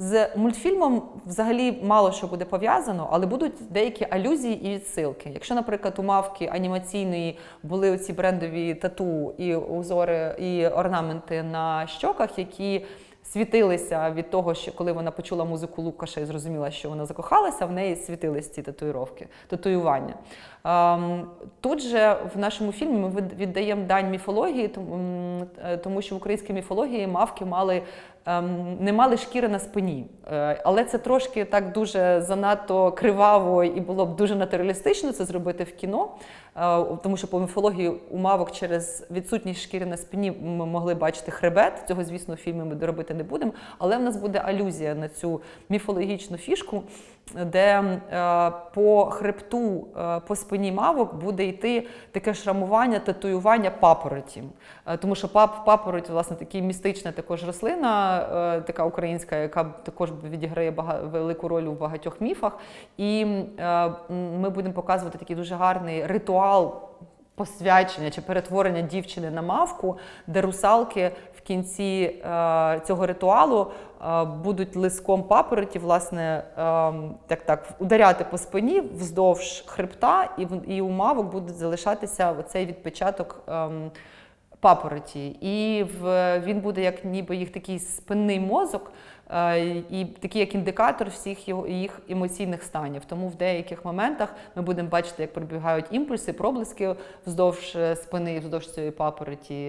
З мультфільмом взагалі мало що буде пов'язано, але будуть деякі алюзії і відсилки. Якщо, наприклад, у мавки анімаційної були оці брендові тату і узори і орнаменти на щоках, які світилися від того, що коли вона почула музику Лукаша і зрозуміла, що вона закохалася, в неї світились ці татуїровки, татуювання. Ем, Тут же в нашому фільмі ми віддаємо дань міфології, тому, е, тому що в українській міфології мавки мали не мали шкіри на спині. Е, Але це трошки так дуже занадто криваво і було б дуже натуралістично це зробити в кіно. Е, Тому що по міфології у мавок через відсутність шкіри на спині ми могли бачити хребет. Цього, звісно, в фільмі ми доробити не будемо. Але в нас буде алюзія на цю міфологічну фішку, де е, по хребту, по спині мавок буде йти таке шрамування, татуювання папороті. Тому що пап, папороть, власне, така містична також рослина, е, така українська, яка також відіграє велику роль у багатьох міфах. І е, ми будемо показувати такий дуже гарний ритуал посвячення чи перетворення дівчини на мавку, де русалки в кінці е, цього ритуалу будуть лиском папороті, власне, так так ударяти по спині вздовж хребта, і, і у мавок буде залишатися оцей відпечаток. ем, Папороті, і в, він буде як ніби їх такий спинний мозок, е, і такий як індикатор всіх його їх емоційних станів. Тому в деяких моментах ми будемо бачити, як пробігають імпульси, проблиски вздовж е, спини, вздовж цієї папороті